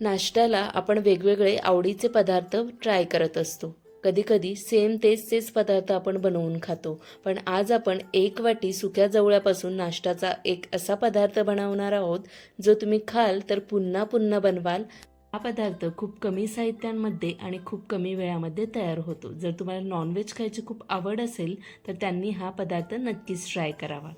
नाश्त्याला आपण वेगवेगळे आवडीचे पदार्थ ट्राय करत असतो. कधीकधी सेम तेच तेच पदार्थ आपण बनवून खातो. पण आज आपण एक वाटी सुक्या जवळ्यापासून नाश्त्याचा एक असा पदार्थ बनवणार आहोत जो तुम्ही खाल तर पुन्हा पुन्हा बनवाल. हा पदार्थ खूप कमी साहित्यांमध्ये आणि खूप कमी वेळामध्ये तयार होतो. जर तुम्हाला नॉनव्हेज खायची खूप आवड असेल तर त्यांनी हा पदार्थ नक्कीच ट्राय करावा.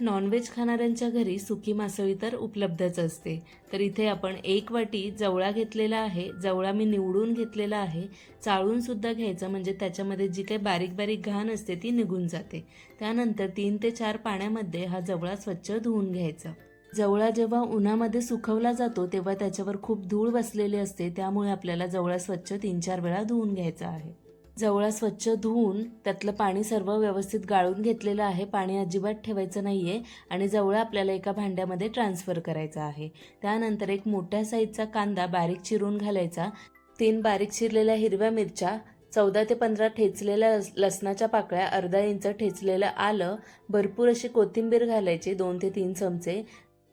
नॉनव्हेज खाणाऱ्यांच्या घरी सुकी मासळी तर उपलब्धच असते. तर इथे आपण एक वाटी जवळा घेतलेला आहे. जवळा मी निवडून घेतलेला आहे. चाळून सुद्धा घ्यायचं म्हणजे त्याच्यामध्ये जी काही बारीक बारीक घाण असते ती निघून जाते. त्यानंतर तीन ते चार पाण्यामध्ये हा जवळा स्वच्छ धुवून घ्यायचा. जवळा जेव्हा उन्हामध्ये सुकवला जातो तेव्हा त्याच्यावर खूप धूळ बसलेली असते. त्यामुळे आपल्याला जवळा स्वच्छ तीन चार वेळा धुवून घ्यायचा आहे. जवळा स्वच्छ धुवून त्यातलं पाणी सर्व व्यवस्थित गाळून घेतलेलं आहे. पाणी अजिबात ठेवायचं नाही आहे आणि जवळा आपल्याला एका भांड्यामध्ये ट्रान्सफर करायचा आहे. त्यानंतर एक मोठ्या साईजचा कांदा बारीक चिरून घालायचा. तीन बारीक चिरलेल्या हिरव्या मिरच्या चौदा ते पंधरा ठेचलेल्या लस- लसणाच्या पाकळ्या अर्धा इंच ठेचलेलं आलं भरपूर अशी कोथिंबीर घालायची दोन ते तीन चमचे.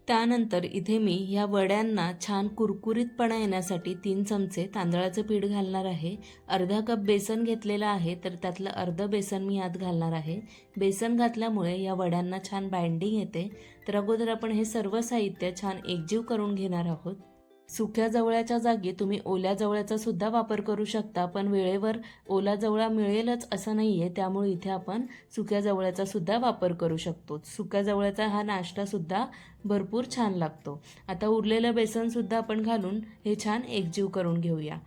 त्यानंतर इथे मी ह्या वड्यांना छान कुरकुरीतपणा येण्यासाठी तीन चमचे तांदळाचं पीठ घालणार आहे. अर्धा कप बेसन घेतलेलं आहे तर त्यातलं अर्धं बेसन मी आत घालणार आहे. बेसन घातल्यामुळे या वड्यांना छान बाइंडिंग येते. तर अगोदर आपण हे सर्व साहित्य छान एकजीव करून घेणार आहोत. सुक्या जवळ्याच्या जागी तुम्ही ओल्या जवळ्याचा सुद्धा वापर करू शकता पण वेळेवर ओला जवळा मिळेलच असं नाही आहे त्यामुळे इथे आपण सुक्या जवळ्याचा सुद्धा वापर करू शकतो. सुक्या जवळ्याचा हा नाश्तासुद्धा भरपूर छान लागतो. आता उरलेलं बेसनसुद्धा आपण घालून हे छान एकजीव करून घेऊया.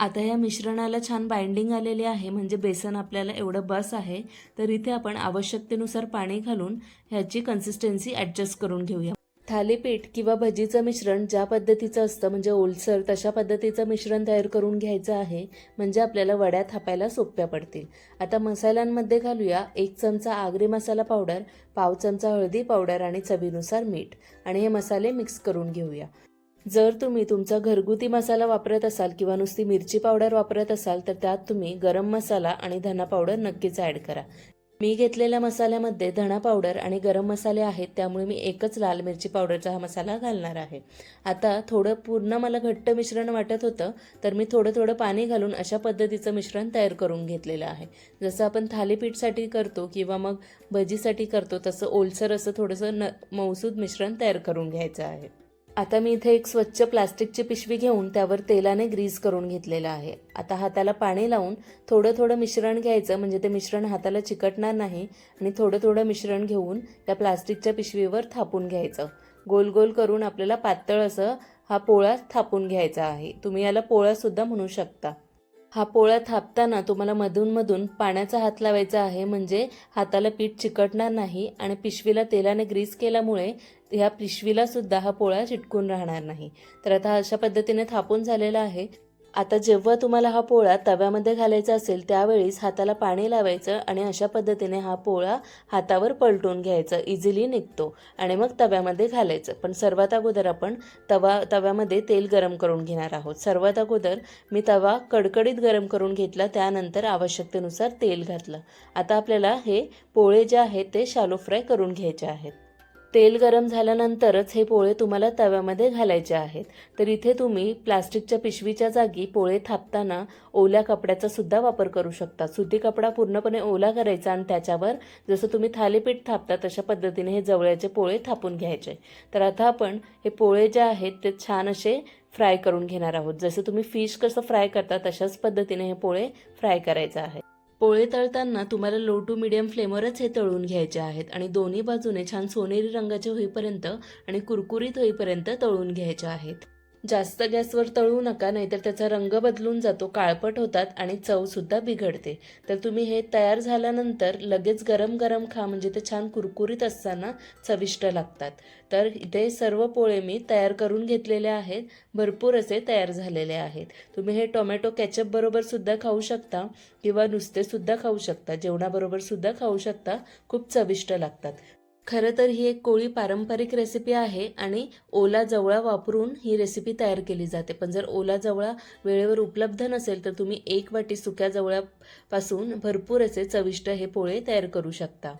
आता या मिश्रणाला छान बाइंडिंग आलेली आहे. म्हणजे बेसन आपल्याला एवढं बस आहे तर इथे आपण आवश्यकतेनुसार पाणी घालून ह्याची कन्सिस्टन्सी ॲडजस्ट करून घेऊया. थालीपीठ किंवा भजीचं मिश्रण ज्या पद्धतीचं असतं म्हणजे ओलसर तशा पद्धतीचं मिश्रण तयार करून घ्यायचं आहे म्हणजे आपल्याला वड्या थापायला सोप्या पडतील. आता मसाल्यांमध्ये घालूया एक चमचा आगरी मसाला पावडर पाव चमचा हळदी पावडर आणि चवीनुसार मीठ. आणि हे मसाले मिक्स करून घेऊया. जर तुम्ही तुमचा घरगुती मसाला वापरत असाल किंवा नुसती मिरची पावडर वापरत असाल तर त्यात तुम्ही गरम मसाला आणि धना पावडर नक्कीच ॲड करा. मी घेतलेल्या मसाल्यामध्ये धणा पावडर आणि गरम मसाले आहेत त्यामुळे मी एकच लाल मिरची पावडरचा हा मसाला घालणार आहे. आता थोडं पूर्ण मला घट्ट मिश्रण वाटत होतं तर मी थोडं थोडं पाणी घालून अशा पद्धतीचं मिश्रण तयार करून घेतलेलं आहे. जसं आपण थालीपीठसाठी करतो किंवा मग भजीसाठी करतो तसं ओलसर असं थोडंसं न मौसूद मिश्रण तयार करून घ्यायचं आहे. आता मी इथे एक स्वच्छ प्लास्टिकची पिशवी घेऊन त्यावर तेलाने ग्रीस करून घेतलेलं आहे. आता हाताला पाणी लावून थोडं थोडं मिश्रण घ्यायचं म्हणजे ते मिश्रण हाताला चिकटणार नाही आणि थोडं थोडं मिश्रण घेऊन त्या प्लास्टिकच्या पिशवीवर थापून घ्यायचं. गोल गोल करून आपल्याला पातळ असं हा पोळा थापून घ्यायचा आहे. तुम्ही याला पोळासुद्धा म्हणू शकता. हा पोळा थापताना तुम्हाला मधूनमधून पाण्याचा हात लावायचा आहे म्हणजे हाताला पीठ चिकटणार नाही आणि पिशवीला तेलाने ग्रीस केल्यामुळे ह्या पिशवीला सुद्धा हा पोळा चिटकून राहणार नाही. तर आता अशा पद्धतीने थापून झालेला आहे. आता जेव्हा तुम्हाला हा पोळा तव्यामध्ये घालायचा असेल त्यावेळीच हाताला पाणी लावायचं आणि अशा पद्धतीने हा पोळा हातावर पलटून घ्यायचं. इझिली निघतो. आणि मग तव्यामध्ये घालायचं. पण सर्वात अगोदर आपण तवा तव्यामध्ये तेल गरम करून घेणार आहोत. सर्वात अगोदर मी तवा कडकडीत गरम करून घेतला त्यानंतर आवश्यकतेनुसार तेल घातलं. आता आपल्याला हे पोळे जे आहेत ते शालो फ्राय करून घ्यायचे आहेत. तेल गरम झाल्यानंतरच हे पोळे तुम्हाला तव्यामध्ये घालायचे आहेत. तर इथे तुम्ही प्लास्टिकच्या पिशवीच्या जागी पोळे थापताना ओल्या कपड्याचा सुद्धा वापर करू शकता. सुती कपडा पूर्णपणे ओला करायचा आणि त्याच्यावर जसं तुम्ही थालीपीठ थापता तशा पद्धतीने हे जवळ्याचे पोळे थापून घ्यायचे. तर आता आपण हे पोळे जे आहेत ते छान असे फ्राय करून घेणार आहोत. जसं तुम्ही फिश कसं फ्राय करता तशाच पद्धतीने हे पोळे फ्राय करायचं आहे. पोळे तळताना तुम्हाला लो टू मिडियम फ्लेमवरच हे तळून घ्यायचे आहेत आणि दोन्ही बाजूने छान सोनेरी रंगाचे होईपर्यंत आणि कुरकुरीत होईपर्यंत तळून घ्यायचे आहेत. जास्त गॅसवर तळू नका नाहीतर त्याचा रंग बदलून जातो काळपट होतात आणि चवसुद्धा बिघडते. तर तुम्ही हे तयार झाल्यानंतर लगेच गरम गरम खा म्हणजे ते छान कुरकुरीत असताना चविष्ट लागतात. तर इथे सर्व पोळे मी तयार करून घेतलेले आहेत भरपूर असे तयार झालेले आहेत. तुम्ही हे टोमॅटो कॅचअप बरोबर सुद्धा खाऊ शकता किंवा नुसते सुद्धा खाऊ शकता जेवणाबरोबर सुद्धा खाऊ शकता खूप चविष्ट लागतात. खरं तर ही एक कोळी पारंपरिक रेसिपी आहे आणि ओला जवळा वापरून ही रेसिपी तयार केली जाते. पण जर ओला जवळा वेळेवर उपलब्ध नसेल तर तुम्ही एक वाटी सुक्या जवळापासून भरपूर असे चविष्ट हे पोळे तयार करू शकता.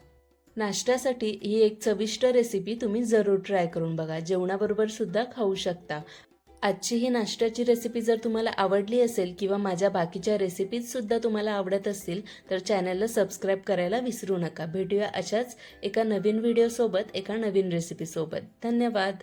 नाश्त्यासाठी ही एक चविष्ट रेसिपी तुम्ही जरूर ट्राय करून बघा. जेवणाबरोबर सुद्धा खाऊ शकता. आजची ही नाश्त्याची रेसिपी जर तुम्हाला आवडली असेल किंवा माझ्या बाकीच्या रेसिपीजसुद्धा तुम्हाला आवडत असतील तर चॅनलला सबस्क्राईब करायला विसरू नका. भेटूया अशाच एका नवीन व्हिडिओसोबत एका नवीन रेसिपीसोबत धन्यवाद.